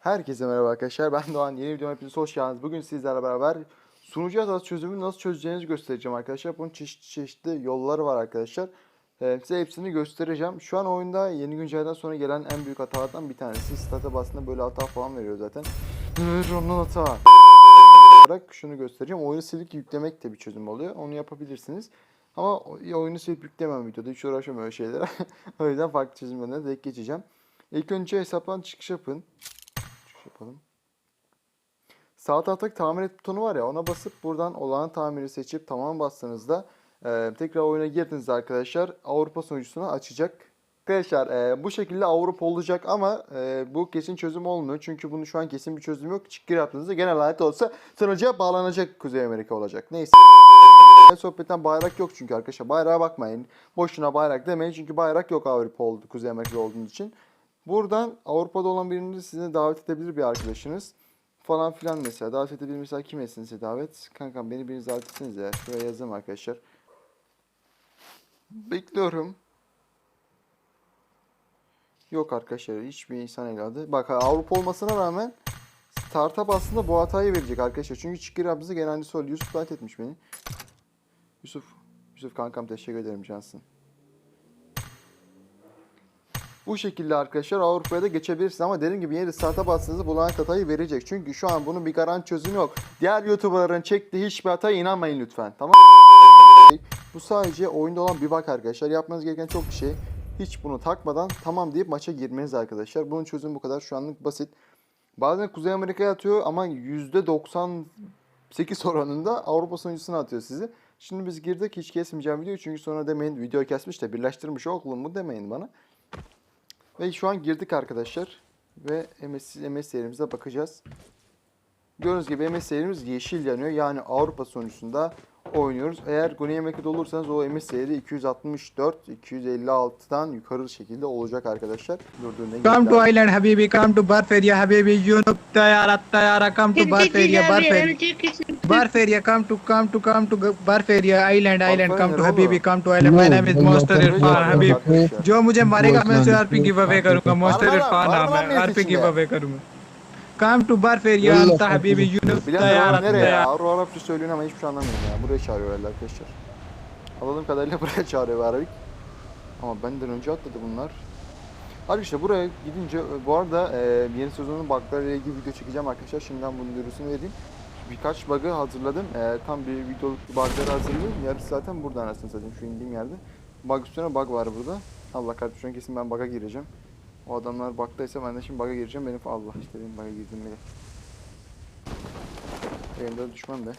Herkese merhaba arkadaşlar. Ben Doğan. Yeni videoma hepiniz hoş geldiniz. Bugün sizlerle beraber sunucu hatası çözümünü nasıl çözeceğinizi göstereceğim arkadaşlar. Bunun çeşitli çeşitli yolları var arkadaşlar. Ee, size hepsini göstereceğim. Şu an oyunda yeni güncelden sonra gelen en büyük hatalardan bir tanesi. Startup aslında böyle hata falan veriyor zaten. Onun hata. olarak şunu göstereceğim. Oyunu silip yüklemek de bir çözüm oluyor. Onu yapabilirsiniz. Ama oyunu silip yüklemem videoda. Hiç uğraşamam öyle şeylere. o yüzden farklı çözümlerine direkt geçeceğim. İlk önce hesaptan çıkış yapın. Çıkış yapalım. Sağ taraftaki tamir et butonu var ya ona basıp buradan olağan tamiri seçip tamam bastığınızda e, tekrar oyuna girdiğinizde arkadaşlar Avrupa sunucusunu açacak. Arkadaşlar e, bu şekilde Avrupa olacak ama e, bu kesin çözüm olmuyor. Çünkü bunun şu an kesin bir çözüm yok. Çıkgir yaptığınızda genel hayat olsa sunucuya bağlanacak Kuzey Amerika olacak. Neyse. Sohbetten bayrak yok çünkü arkadaşlar. Bayrağa bakmayın. Boşuna bayrak demeyin çünkü bayrak yok Avrupa oldu, Kuzey Amerika'da olduğunuz için. Buradan Avrupa'da olan birini size davet edebilir bir arkadaşınız. Falan filan mesela. Davet edebilir mesela kim etsin size davet? Kankam beni biriniz davet etseniz ya. Şuraya yazayım arkadaşlar. Bekliyorum. Yok arkadaşlar hiçbir insan evladı. Bak Avrupa olmasına rağmen Startup aslında bu hatayı verecek arkadaşlar. Çünkü Çıkır Abzı genelde sol. Yusuf davet etmiş beni. Yusuf. Yusuf kankam teşekkür ederim Cansın. Bu şekilde arkadaşlar Avrupa'ya da geçebilirsiniz ama dediğim gibi yine de startup bastığınızda bu lanet hatayı verecek. Çünkü şu an bunun bir garanti çözümü yok. Diğer YouTuber'ların çektiği hiçbir hataya inanmayın lütfen. Tamam Bu sadece oyunda olan bir bak arkadaşlar. Yapmanız gereken çok bir şey. Hiç bunu takmadan tamam deyip maça girmeniz arkadaşlar. Bunun çözümü bu kadar. Şu anlık basit. Bazen Kuzey Amerika'ya atıyor ama %98 oranında Avrupa sunucusuna atıyor sizi. Şimdi biz girdik hiç kesmeyeceğim videoyu çünkü sonra demeyin video kesmiş de birleştirmiş oğlum mu demeyin bana. Ve şu an girdik arkadaşlar. Ve MS, MS yerimize bakacağız. Gördüğünüz gibi MS yerimiz yeşil yanıyor. Yani Avrupa sonucunda oynuyoruz. Eğer Güney Amerika'da olursanız o MS yeri 264, 256'dan yukarı şekilde olacak arkadaşlar. Durduğunda Come to island, Habibi. Come to Barf area, Habibi. You know, Tayara, Tayara. Come to Barf area, Barf area. Barf area. Come to, come to, come to Barf area, island, island. Come to Habibi. Come to island. My name is Monster Irfan Habib. जो मुझे मारेगा मैं उसे RP give away करूंगा मोस्टर मारना ना, इरफान नाम मारना है नहीं आरपी किसी गिव ने। अवे करूंगा काम टू बर्फ एरिया अंता हबीबी यू नो Bilen तैयार de nereye? तैयार Avrupa Arapça söylüyor ama hiçbir şey anlamıyorum ya. Buraya çağırıyorlar arkadaşlar. Anladığım kadarıyla buraya çağırıyor Arabik. Ama benden önce atladı bunlar. Arkadaşlar buraya gidince bu arada e, yeni sezonun bug'larıyla ilgili video çekeceğim arkadaşlar. Şimdiden bunun duyurusunu vereyim. Birkaç bug'ı hazırladım. E, tam bir videoluk bug'ları hazırladım. Yarısı zaten burada anasını satayım şu indiğim yerde. Bug üstüne bug var burada. Allah kahretsin şu an kesin ben bug'a gireceğim. O adamlar bug'daysa ben de şimdi bug'a gireceğim. Benim Allah işte benim bug'a girdim bile. Elimde düşman be.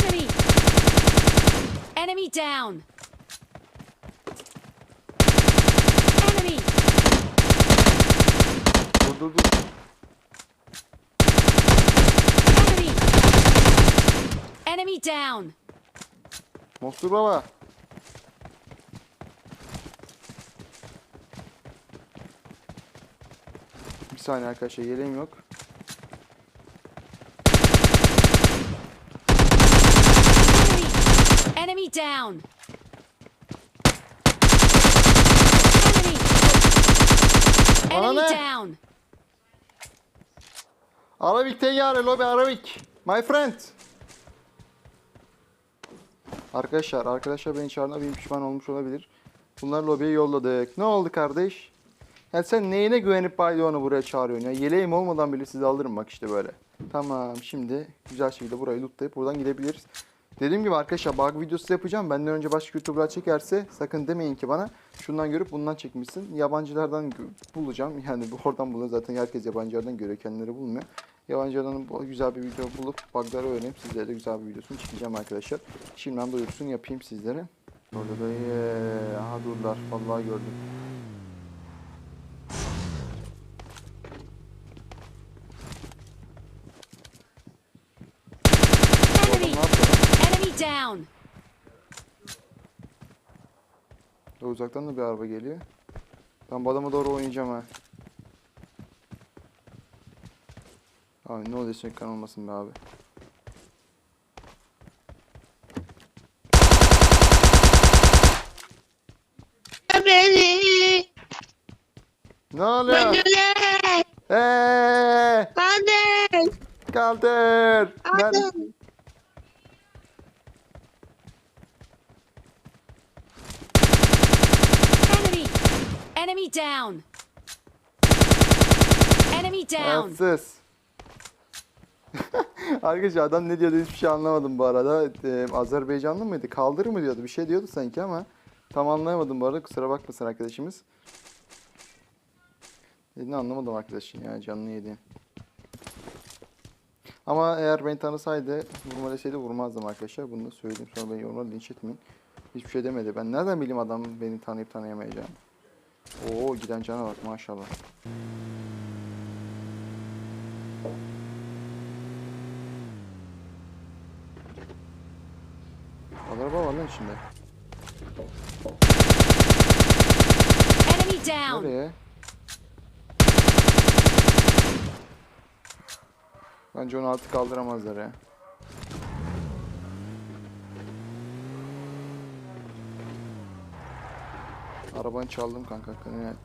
Enemy! Enemy down! Enemy! Dur dur dur. Enemy! Enemy down! Mostur baba. Bir saniye arkadaşlar yeleğim yok. Enemy! Down! Enemy! Down! Arabik teyyare lobi Arabik. My friend. Arkadaşlar arkadaşlar beni çağırına benim pişman olmuş olabilir. Bunları lobiye yolladık. Ne oldu kardeş? Ya sen neyine güvenip onu buraya çağırıyorsun ya? Yeleğim olmadan bile sizi alırım bak işte böyle. Tamam şimdi güzel şekilde burayı lootlayıp buradan gidebiliriz. Dediğim gibi arkadaşlar bug videosu yapacağım. Benden önce başka YouTuber'lar çekerse sakın demeyin ki bana şundan görüp bundan çekmişsin. Yabancılardan bulacağım. Yani oradan bulun. Zaten herkes yabancılardan görüyor. Kendileri bulmuyor. Yabancılardan bu güzel bir video bulup bug'ları öğrenip sizlere de güzel bir videosunu çekeceğim arkadaşlar. Şimdiden duyurusunu yapayım sizlere. Orada da ye- aha durdular. Vallahi gördüm. Down! Uzaktan da bir araba geliyor. Ben bu adama doğru oynayacağım ha. Abi ne oluyor sürekli kan olmasın be abi. Ne oluyor? Eee! Kaldır! Nerede? Manuel. Enemy! Enemy down! Enemy down! Rahatsız. Arkadaşlar adam ne diyordu hiçbir şey anlamadım bu arada. Ee, Azerbaycanlı mıydı? Kaldır mı diyordu? Bir şey diyordu sanki ama tam anlayamadım bu arada. Kusura bakmasın arkadaşımız. Dediğini anlamadım arkadaşın ya canını yedi. Ama eğer beni tanısaydı vurma deseydi vurmazdım arkadaşlar. Bunu da söyleyeyim sonra beni yorumlara linç etmeyin. Hiçbir şey demedi. Ben nereden bileyim adam beni tanıyıp tanıyamayacağını. Oo giden cana bak maşallah. Araba var lan içinde. Enemy down! Nereye? Bence onu artık kaldıramazlar ya. Arabanı çaldım kanka. Evet.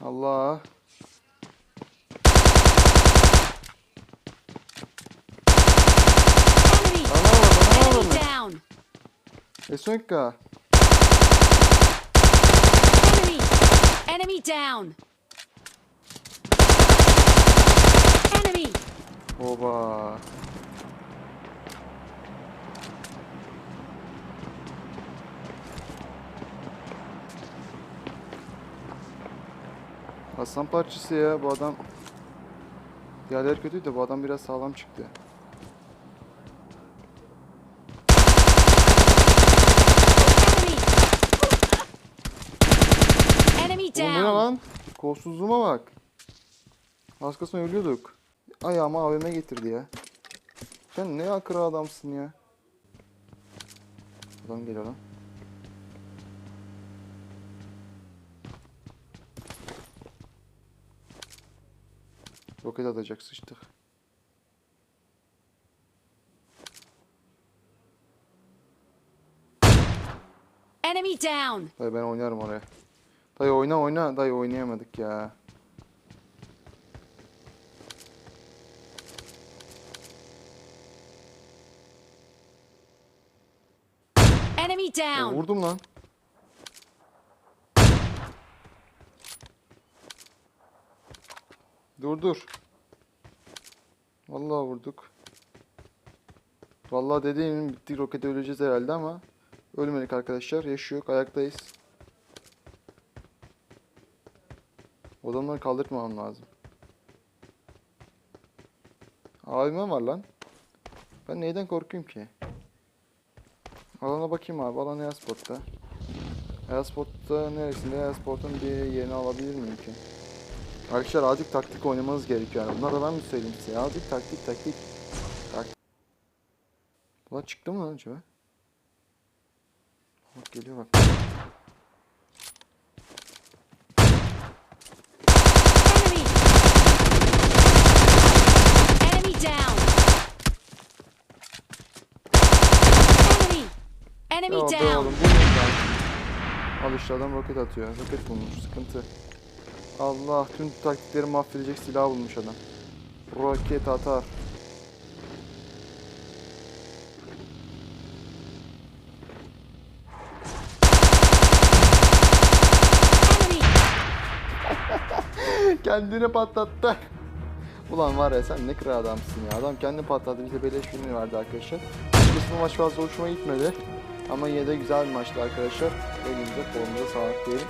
Allah. Esönka. Enemy! Enemy down! Enemy! Oba. Aslan parçası ya bu adam. Diğerleri kötüydü de bu adam biraz sağlam çıktı. Enemy! Enemy Oğlum bu ne down! lan? Kolsuzluğuma bak. Az kalsın ölüyorduk. Ayağıma AVM getirdi ya. Sen ne akırı adamsın ya. Adam geliyor lan. Roket atacak sıçtık. Enemy down! Dayı ben oynarım oraya. Dayı oyna oyna. Dayı oynayamadık ya. Enemy Ya down! vurdum lan. Dur dur. Vallahi vurduk. Vallahi dediğim bitti rokete öleceğiz herhalde ama ölmedik arkadaşlar. Yaşıyor, ayaktayız. O Adamları kaldırmamam lazım. Abime var lan. Ben neyden korkayım ki? Alana bakayım abi. Alan Easport'ta. Easport'ta neresinde? Easport'un bir yerini alabilir miyim ki? Arkadaşlar azıcık taktik oynamanız gerekiyor yani. Bunları da ben mi söyleyeyim size? Azıcık taktik taktik. Tak. Ulan çıktı mı lan acaba? Bak geliyor bak. Enemy! Enemy down! Enemy! Ya be down! oğlum bu ne? Al işte adam roket atıyor. Roket bulmuş. Sıkıntı. Allah tüm taktikleri mahvedecek silah bulmuş adam. Roket atar. Kendini patlattı. Ulan var ya sen ne kral adamsın ya. Adam kendini patlattı. Bize beleş filmi verdi arkadaşlar. Bu maç fazla hoşuma gitmedi. Ama yine de güzel bir maçtı arkadaşlar. Elinize kolumuza sağlık diyelim.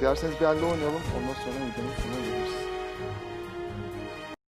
Dilerseniz bir halde oynayalım. Ondan sonra videonun sonuna geliriz.